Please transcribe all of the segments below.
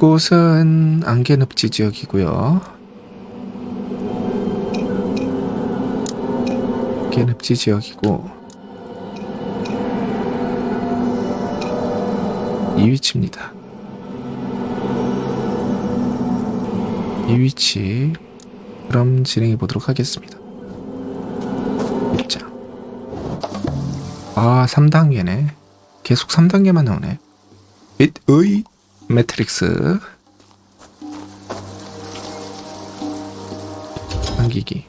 이곳은 안개늪지 지역이고요. 안개늪지 지역이고 이 위치입니다. 이 위치 그럼 진행해 보도록 하겠습니다. 입장. 아, 3단계네. 계속 3단계만 나오네. 잇의 매트릭스. 당기기.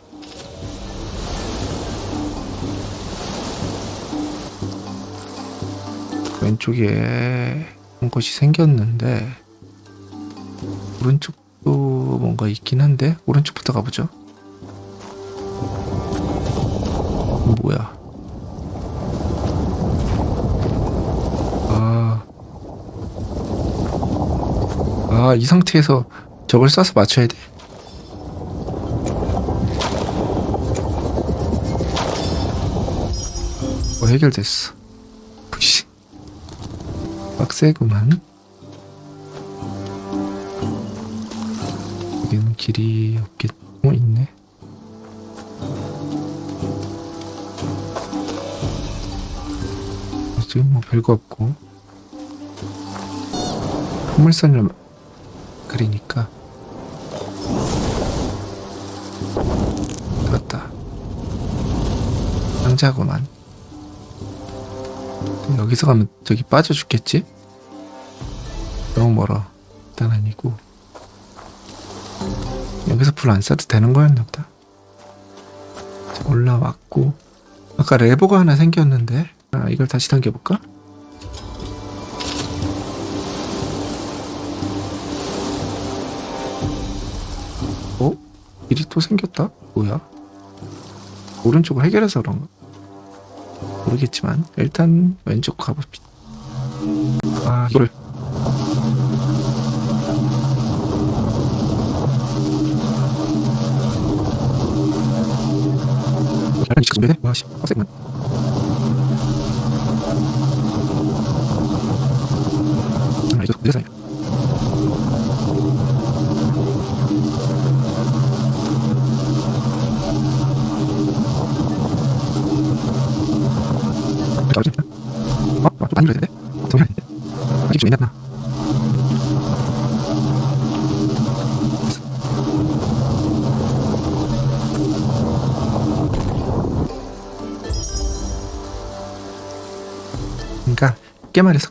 왼쪽에 곳이 생겼는데 오른쪽도 뭔가 있긴 한데 오른쪽부터 가보죠. 뭐야? 아, 이 상태에서 저걸 쏴서 맞춰야 돼. 어, 해결됐어. 푸시. 빡세구만. 여기는 길이 없겠, 어, 있네. 지금 뭐 별거 없고. 풍물선을 그리니까. 맞다. 상자구만. 여기서 가면 저기 빠져 죽겠지? 너무 멀어. 일단 아니고. 여기서 불안 쏴도 되는 거였나 보다. 자, 올라왔고. 아까 레버가 하나 생겼는데. 아, 이걸 다시 당겨볼까? 어? 길이 또 생겼다? 뭐야? 오른쪽을 해결해서 그런가? 모르겠지만 일단 왼쪽 가봅시다. 아 이걸 계란이 지금 준비돼? 와씨 빡세구만 아 이거 어 많이 그래야 되는데? 정말 아닌데? 아직 좀 애매하나? 그러니까 쉽게 말해서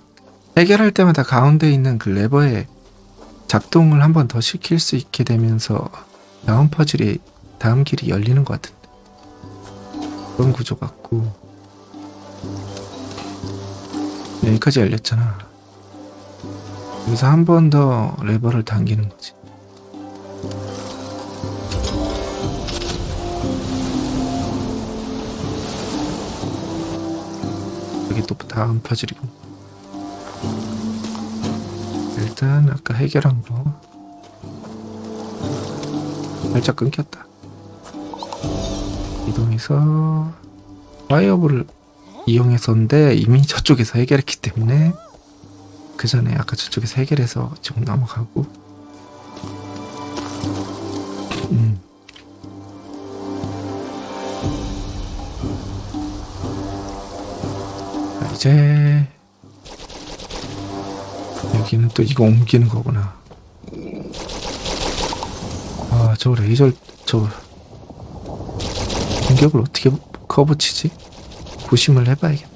해결할 때마다 가운데 있는 그 레버의 작동을 한 번 더 시킬 수 있게 되면서 다음 퍼즐이 다음 길이 열리는 것 같은데 그런 구조 같고 여기까지 열렸잖아. 여기서 한 번 더 레버를 당기는 거지. 여기 또 다음 퍼즐이고. 일단 아까 해결한 거 살짝 끊겼다. 이동해서 파이어볼을 이용해서인데 이미 저쪽에서 해결했기 때문에 그 전에 아까 저쪽에서 해결해서 지금 넘어가고 음. 자, 이제 여기는 또 이거 옮기는 거구나 아저 레이저 저 공격을 어떻게 커버 치지? 고심을 해봐야겠다.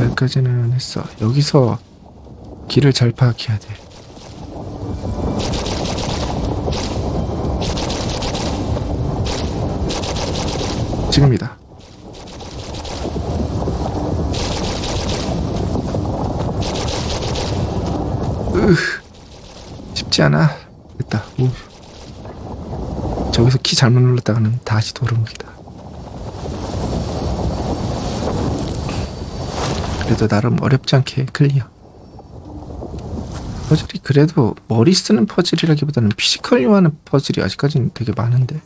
여기까지는 했어. 여기서 길을 잘 파악해야 돼. 지금이다. 으, 쉽지 않아. 됐다. 우. 저기서 키 잘못 눌렀다가는 다시 돌아옵니다. 그래도 나름 어렵지 않게 클리어. 퍼즐이 그래도 머리 쓰는 퍼즐이라기보다는 피지컬 요하는 퍼즐이 아직까지는 되게 많은데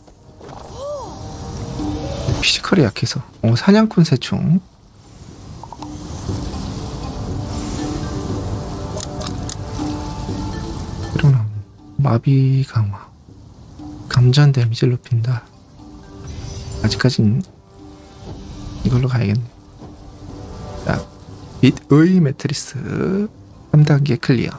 피지컬이 약해서 어, 사냥꾼 새총 마비 강화 감전 데미지를 높인다. 아직까진 이걸로 가야겠네. 자 빛의 매트리스 3단계 클리어